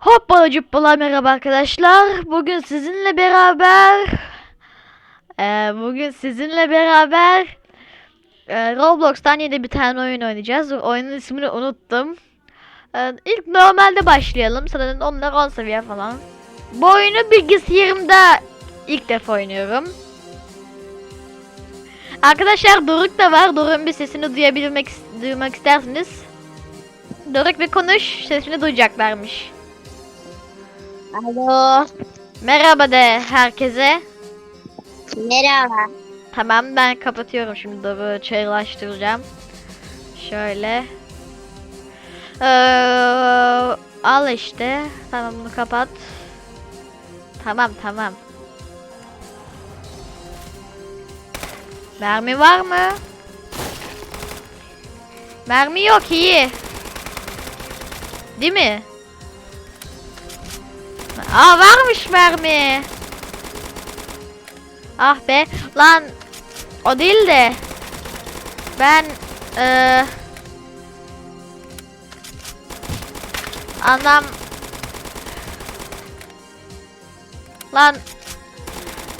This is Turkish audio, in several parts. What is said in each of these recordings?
Hoppala cuppala merhaba arkadaşlar. Bugün sizinle beraber eee, bugün sizinle beraber eee, Roblox'tan yeni bir tane oyun oynayacağız. Oyunun ismini unuttum. Eee, ilk normalde başlayalım. Sanırım onlar 10 seviye falan. Bu oyunu bilgisayarımda ilk defa oynuyorum. Arkadaşlar Doruk da var. Doruk'un bir sesini duyabilmek duymak istersiniz. Doruk bir konuş. Sesini duyacaklarmış. Alo. Merhaba de herkese. Merhaba. Tamam ben kapatıyorum şimdi Doruk'u çayırlaştıracağım. Şöyle. Ee, al işte. Tamam bunu kapat. Tamam tamam. Mermi var mı? Mermi yok iyi. Değil mi? Aa varmış mermi. Ah be lan o değil de ben eee anlam lan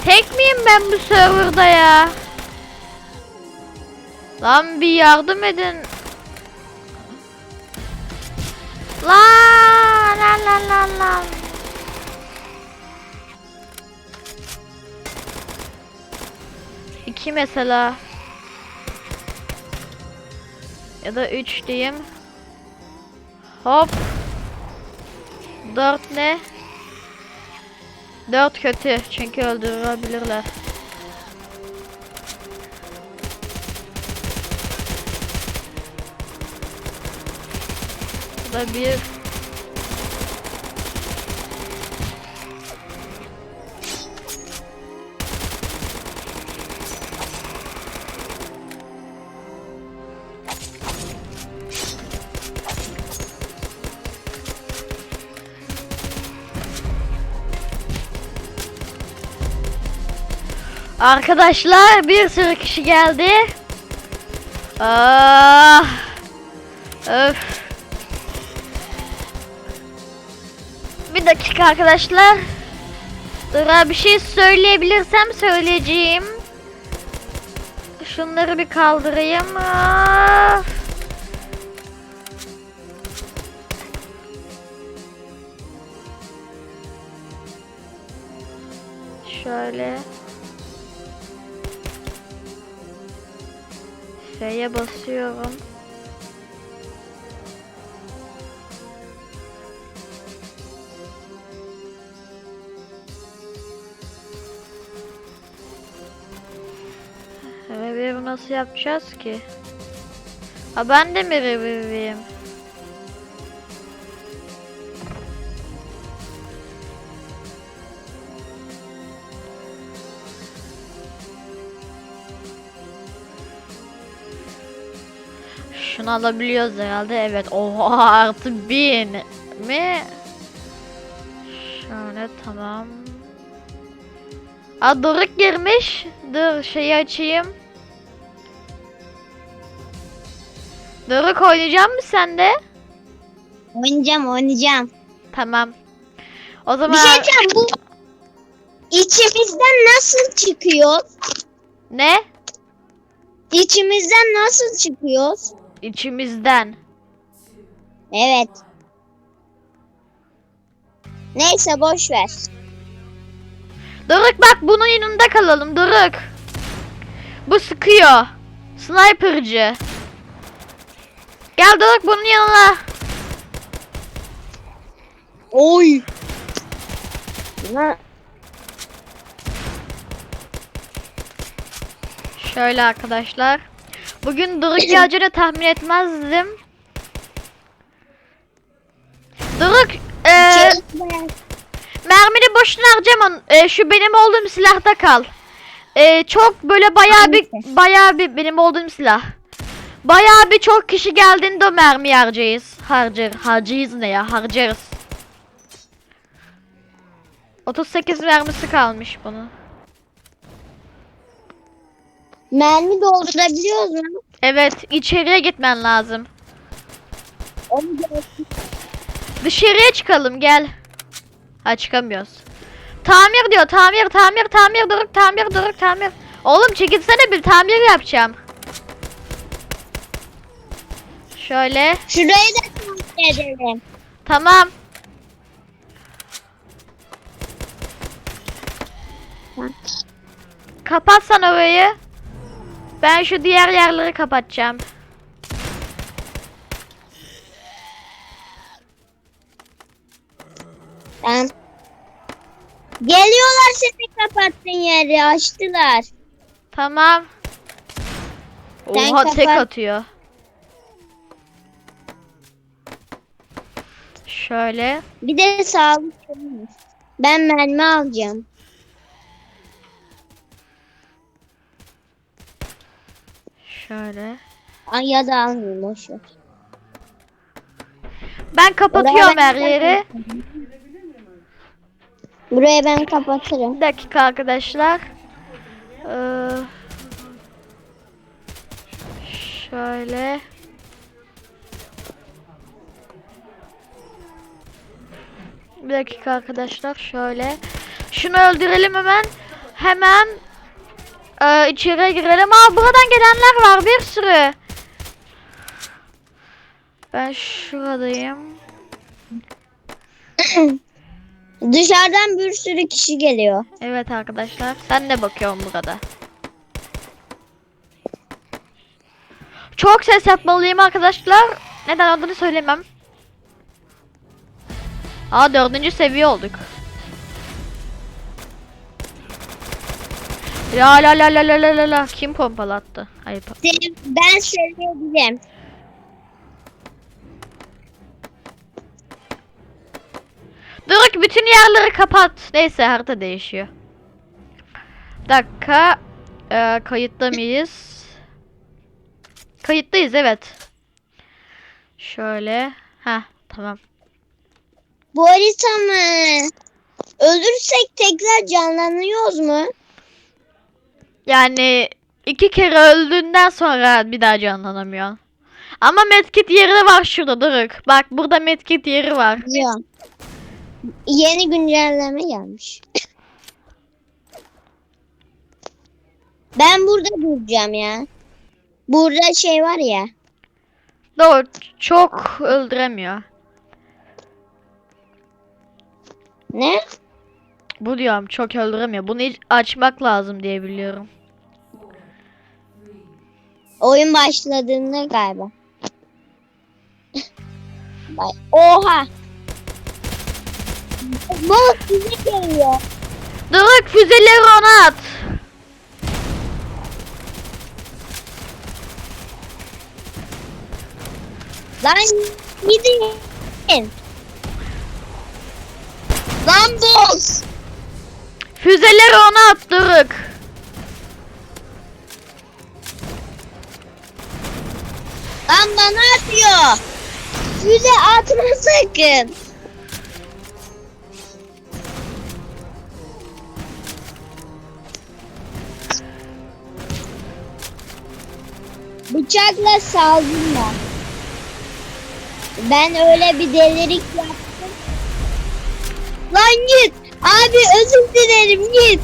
tek miyim ben bu serverda ya? Lan bir yardım edin. Lan lan lan lan lan. İki mesela. Ya da üç diyeyim. Hop. Dört ne? Dört kötü çünkü öldürebilirler. Bu da bir. Arkadaşlar bir sürü kişi geldi. Ah. Öf. Bir dakika arkadaşlar. Dur bir şey söyleyebilirsem söyleyeceğim. Şunları bir kaldırayım. Ah. Şöyle. Şeye basıyorum. Review nasıl yapacağız ki? Ha ben de mi review'im? Şunu alabiliyoruz herhalde. Evet. Oha artı bin mi? Şöyle tamam. Aa Doruk girmiş. Dur şeyi açayım. Doruk oynayacak mısın sen de? Oynayacağım oynayacağım. Tamam. O zaman Bir şey diyeceğim bu içimizden nasıl çıkıyoruz? ne? İçimizden nasıl çıkıyoruz? İçimizden. Evet. Neyse boş ver. Doruk bak bunun yanında kalalım Doruk. Bu sıkıyor. Sniper'cı. Gel Doruk bunun yanına. Oy. Na- Şöyle arkadaşlar. Bugün Doruk geleceğini tahmin etmezdim. Doruk Şey- mermini boşuna harcama. Eee, şu benim olduğum silahta kal. Eee, çok böyle bayağı bir bayağı bir benim olduğum silah. Bayağı bir çok kişi geldiğinde o mermi harcayız. Harcar, harcayız ne ya? Harcarız. 38 mermisi kalmış bunun. Mermi doldurabiliyoruz mu? Evet, içeriye gitmen lazım. Dışarıya çıkalım gel. Ha çıkamıyoruz. Tamir diyor tamir tamir tamir duruk tamir duruk tamir. Oğlum çekilsene bir tamir yapacağım. Şöyle Şurayı da tamir edelim. tamam. Kapatsan orayı. Ben şu diğer yerleri kapatacağım. Tamam. Geliyorlar seni kapattın yeri açtılar. Tamam. Sen Oha tek kapat. atıyor. Şöyle. Bir de sağlık. Ben mermi alacağım. Şöyle. Ay ya da almayayım boş ver. Ben kapatıyorum her yeri. Burayı ben kapatırım. Bir dakika arkadaşlar. Ee, şöyle. Bir dakika arkadaşlar şöyle. Şunu öldürelim hemen. Hemen ee, içeri girelim. Aa buradan gelenler var bir sürü. Ben şuradayım. Dışarıdan bir sürü kişi geliyor. Evet arkadaşlar. Sen ne bakıyorsun burada? Çok ses yapmalıyım arkadaşlar. Neden olduğunu söylemem. Aa dördüncü seviye olduk. La la la la la la la la. Kim pompalattı? Hayır. pa- Seni- Ben söyleyebilirim. Dur bütün yerleri kapat. Neyse harita değişiyor. Bir dakika. Ee, kayıtta mıyız? Kayıttayız evet. Şöyle. Ha tamam. Bu harita mı? Ölürsek tekrar canlanıyoruz mu? Yani iki kere öldüğünden sonra bir daha canlanamıyor. Ama medkit yeri var şurada Duruk. Bak burada medkit yeri var. Yok. Yeni güncelleme gelmiş. Ben burada duracağım ya. Burada şey var ya. Doğru çok öldüremiyor. Ne? Bu diyorum çok öldüremiyor. Bunu hiç açmak lazım diye biliyorum. Oyun başladığında galiba. Oha. Bak bize geliyor. Duruk füzeleri ona at. Lan gidin. Lan boz. Füzeleri ona at Duruk. Lan bana atıyor. Füze atma sakın. Bıçakla saldırma. Ben öyle bir delilik yaptım. Lan git. Abi özür dilerim git.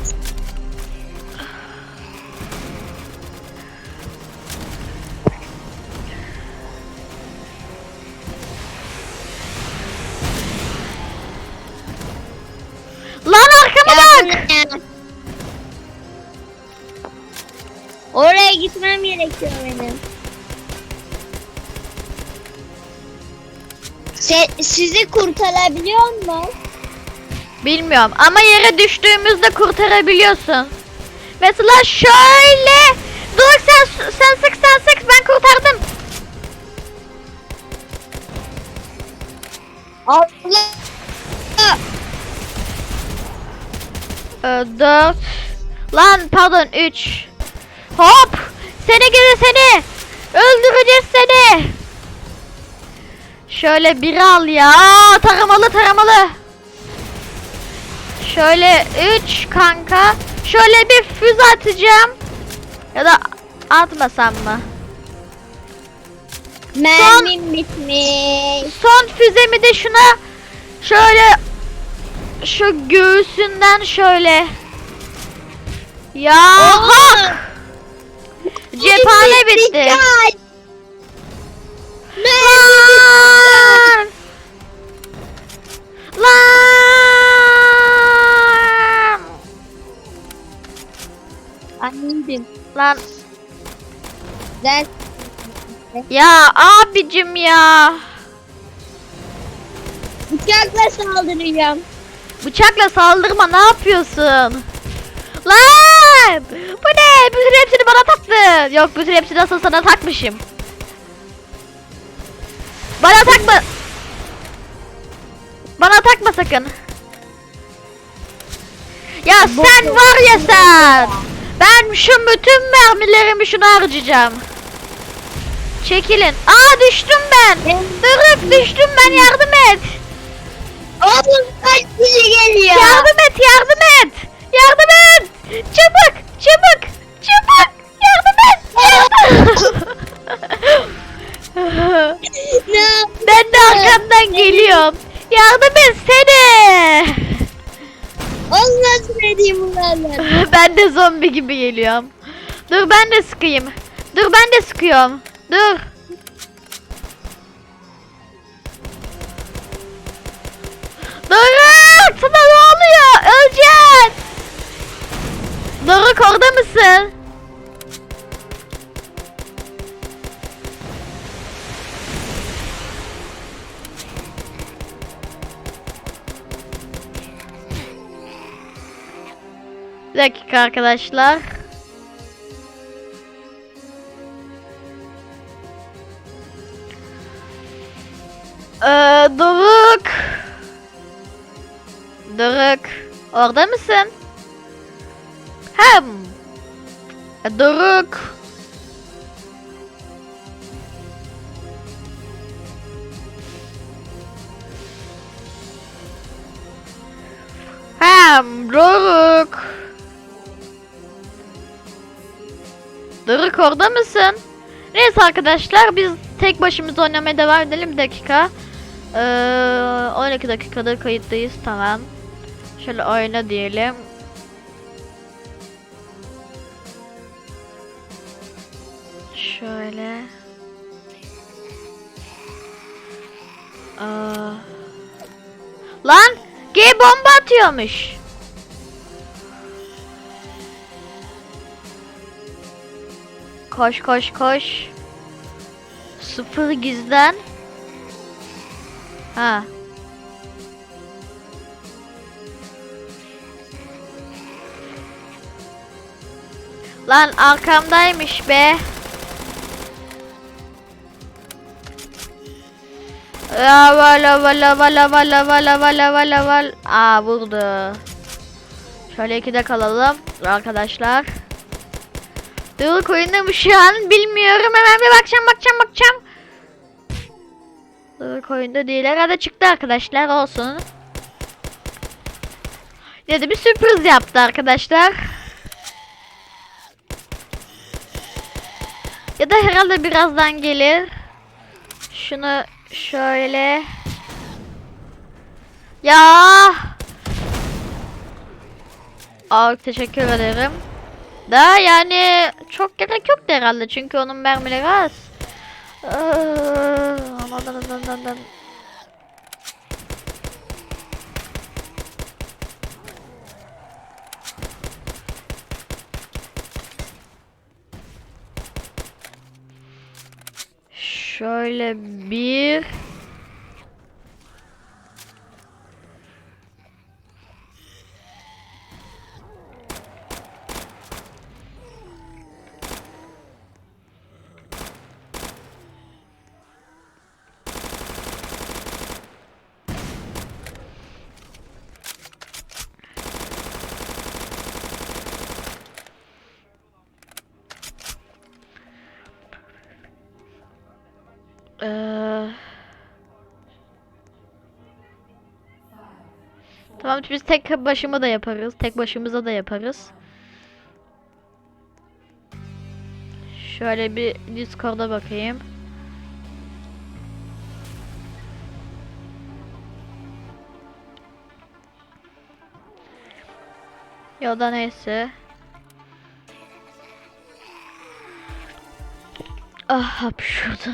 Lan arkama bak. Oraya gitmem gerekiyor benim. Se- sizi kurtarabiliyor mu? Bilmiyorum ama yere düştüğümüzde kurtarabiliyorsun. Mesela şöyle. Dur sen sen sık sen sık ben kurtardım. Allah! Ee, dört. Lan pardon üç. Hop. Seni gidi seni. Öldüreceğiz seni. Şöyle bir al ya. Taramalı taramalı. Şöyle üç kanka. Şöyle bir füze atacağım. Ya da atmasam mı? Mermim bitmiş. Son füzemi de şuna Şöyle şu göğsünden şöyle. Ya hak! Cephane bitti. Dikkat! Anneciğim. Lan Ben ya abicim ya. bıçakla saldıracağım. Bıçakla saldırma ne yapıyorsun? Lan! Bu ne? Bütün hepsini bana taktı. Yok bütün hepsini asıl sana takmışım. Bana takma. Bana takma sakın. Ya sen var ya sen. Ben şu bütün mermilerimi şuna harcayacağım. Çekilin. Aa düştüm ben. Dırık düştüm ben yardım et. Oğlum kaç kişi geliyor? Yardım et, yardım et. Yardım et. Çabuk, çabuk, çabuk. Yardım et. yap- ben de arkandan geliyorum. Yardım etsene. Oğlum nasıl edeyim bunlarla? ben de zombi gibi geliyorum. Dur ben de sıkayım. Dur ben de sıkıyorum. Dur. Doruk sana ne oluyor? Öleceksin. Doruk orada mısın? Bir dakika arkadaşlar. Ee, Doruk. Doruk. Orada mısın? Hem. Ee, Doruk. Hem. Doruk. Doruk orada mısın? Neyse arkadaşlar biz tek başımıza oynamaya devam edelim bir dakika. Ee, 12 dakikadır kayıttayız tamam. Şöyle oyna diyelim. Şöyle. Aa. Lan! G bomba atıyormuş. Koş koş koş. Sıfır gizlen. Ha. Lan arkamdaymış be. Lava lava lava lava lava lava lava lava. Aa vurdu. Şöyle ikide kalalım arkadaşlar. Dur oyunda mı şu an bilmiyorum hemen bir bakacağım bakacağım bakacağım. Dur oyunda değil herhalde çıktı arkadaşlar olsun. Ya da bir sürpriz yaptı arkadaşlar. Ya da herhalde birazdan gelir. Şunu şöyle. Ya. Aa, teşekkür ederim. Da yani çok gerek yoktu herhalde çünkü onun mermileri az. Ee. Şöyle bir Ee, tamam biz tek başıma da yaparız. Tek başımıza da yaparız. Şöyle bir Discord'a bakayım. Ya da neyse. Ah hapşurdu.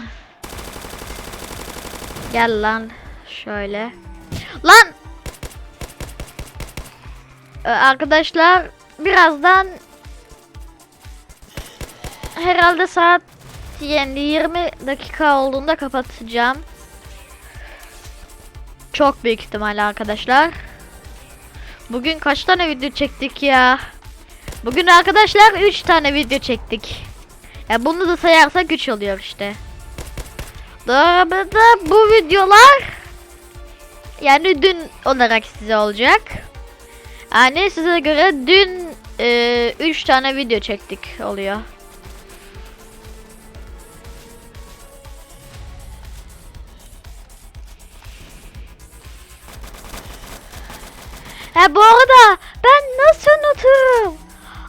Gel lan. Şöyle. Lan! Ee, arkadaşlar birazdan herhalde saat yani 20 dakika olduğunda kapatacağım. Çok büyük ihtimalle arkadaşlar. Bugün kaç tane video çektik ya? Bugün arkadaşlar 3 tane video çektik. Ya bunu da sayarsak 3 oluyor işte. Doğru bu videolar yani dün olarak size olacak. Yani size göre dün 3 tane video çektik oluyor. Ha bu arada ben nasıl unuturum?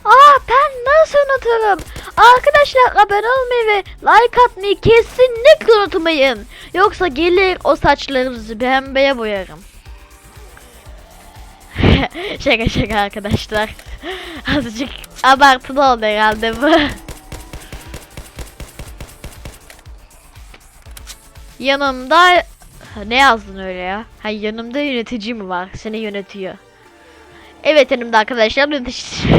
Aa ben nasıl unuturum? Arkadaşlar abone olmayı ve like atmayı kesinlikle unutmayın. Yoksa gelir o saçlarınızı pembeye boyarım. şaka şaka arkadaşlar. Azıcık abartılı oldu herhalde bu. Yanımda ne yazdın öyle ya? Ha yanımda yönetici mi var? Seni yönetiyor. Evet yanımda arkadaşlar yönetici.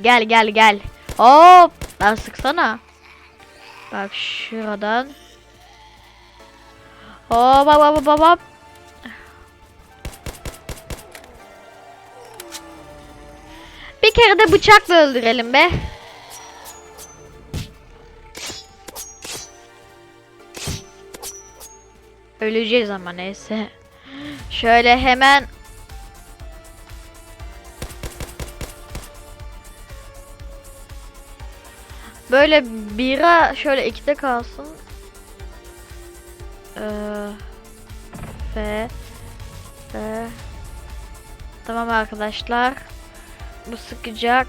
gel gel gel. Hop! Lan sıksana. Bak şuradan. Hop hop hop hop hop. Bir kere de bıçakla öldürelim be. Öleceğiz ama neyse. Şöyle hemen Böyle bira şöyle ikide kalsın. Ee, ve ve tamam arkadaşlar. Bu sıkacak.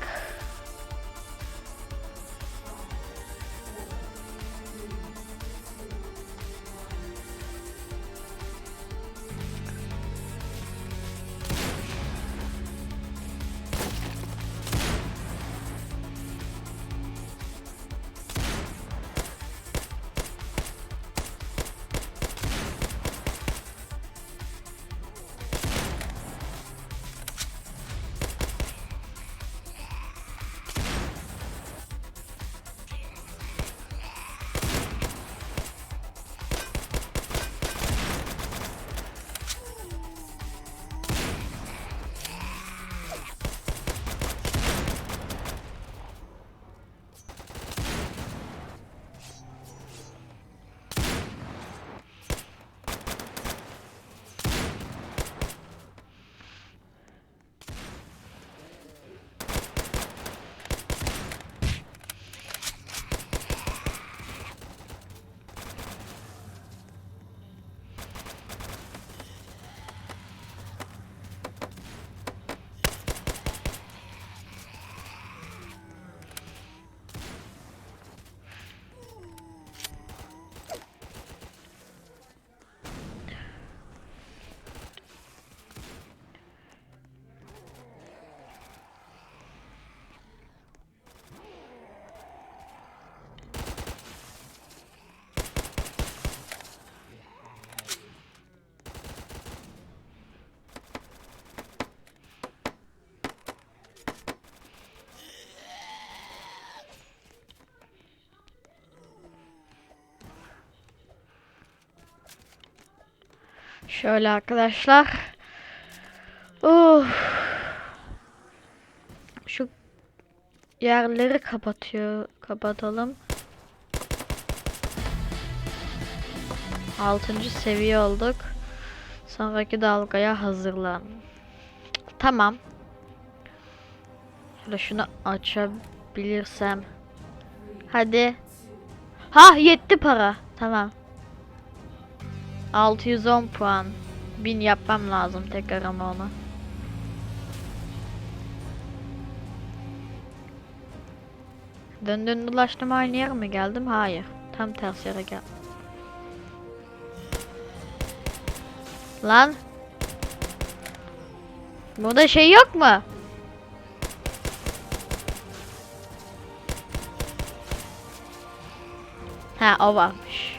Şöyle arkadaşlar. Uf. Şu yerleri kapatıyor. Kapatalım. Altıncı seviye olduk. Sonraki dalgaya hazırlan. Tamam. Şöyle şunu açabilirsem. Hadi. Ha yetti para. Tamam. 610 puan. 1000 yapmam lazım tekrar ama onu. Döndün dolaştım aynı yere mi geldim? Hayır. Tam ters yere gel. Lan. Burada şey yok mu? Ha o varmış.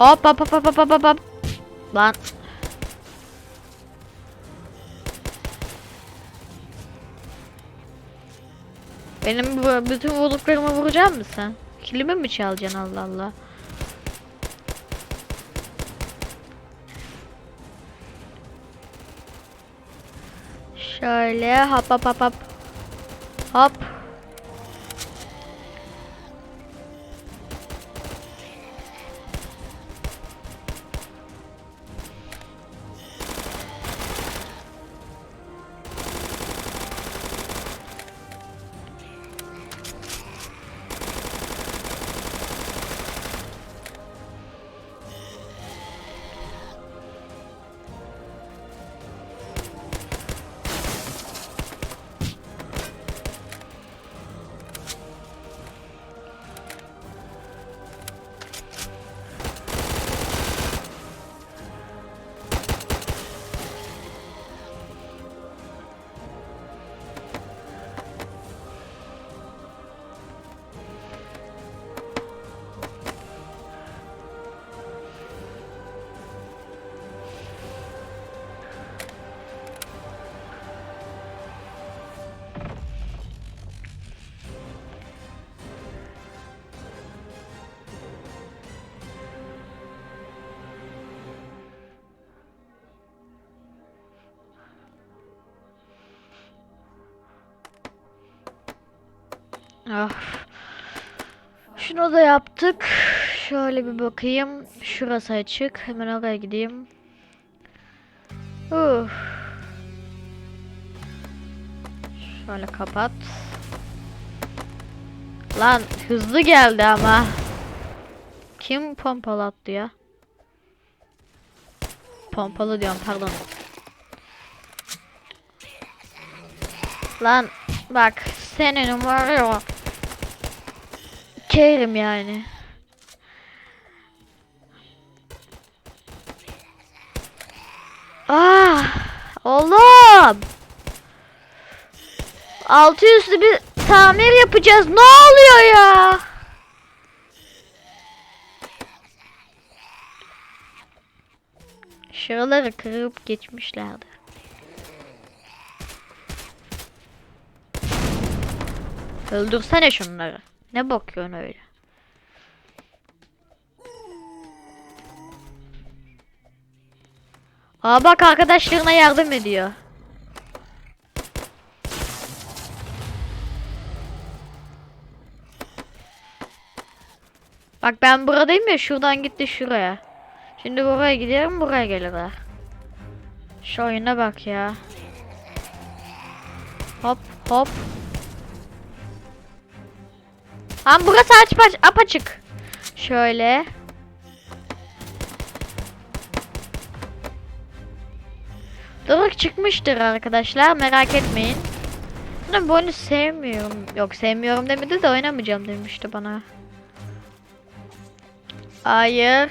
Hop hop hop hop hop hop hop. Lan. Benim bütün vurduklarımı vuracak mısın? Kilimi mi çalacaksın Allah Allah? Şöyle hop hop hop hop. Hop. Ah. Şunu da yaptık. Şöyle bir bakayım. Şurası açık. Hemen oraya gideyim. Uf. Şöyle kapat. Lan hızlı geldi ama. Kim pompalattı ya? Pompalı diyorum pardon. Lan bak senin var ya. Kerim yani. Ah oğlum. Altı üstü bir tamir yapacağız. Ne oluyor ya? Şuraları kırıp geçmişlerdi. Öldürsene şunları. Ne bakıyorsun öyle? Aa bak arkadaşlarına yardım ediyor. Bak ben buradayım ya şuradan gitti şuraya. Şimdi buraya giderim buraya gelirler. Şu oyuna bak ya. Hop hop. Ama burası aç aç apaçık. Şöyle. Doruk çıkmıştır arkadaşlar merak etmeyin. Ben bu oyunu sevmiyorum. Yok sevmiyorum demedi de oynamayacağım demişti bana. Hayır.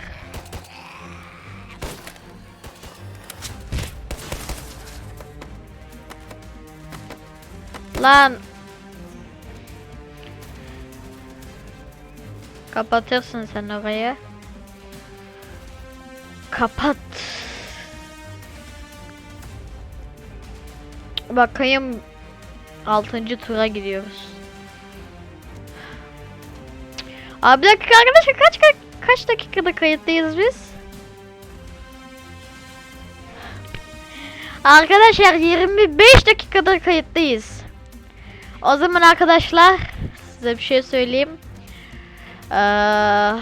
Lan. Kapatırsın sen orayı. Kapat. Bakayım 6. tura gidiyoruz. Abi bir dakika arkadaşlar kaç kaç kaç dakikada kayıttayız biz? Arkadaşlar 25 dakikada kayıttayız. O zaman arkadaşlar size bir şey söyleyeyim. Ee,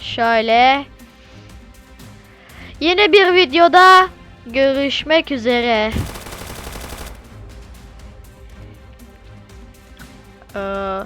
şöyle yine bir videoda görüşmek üzere. Ee,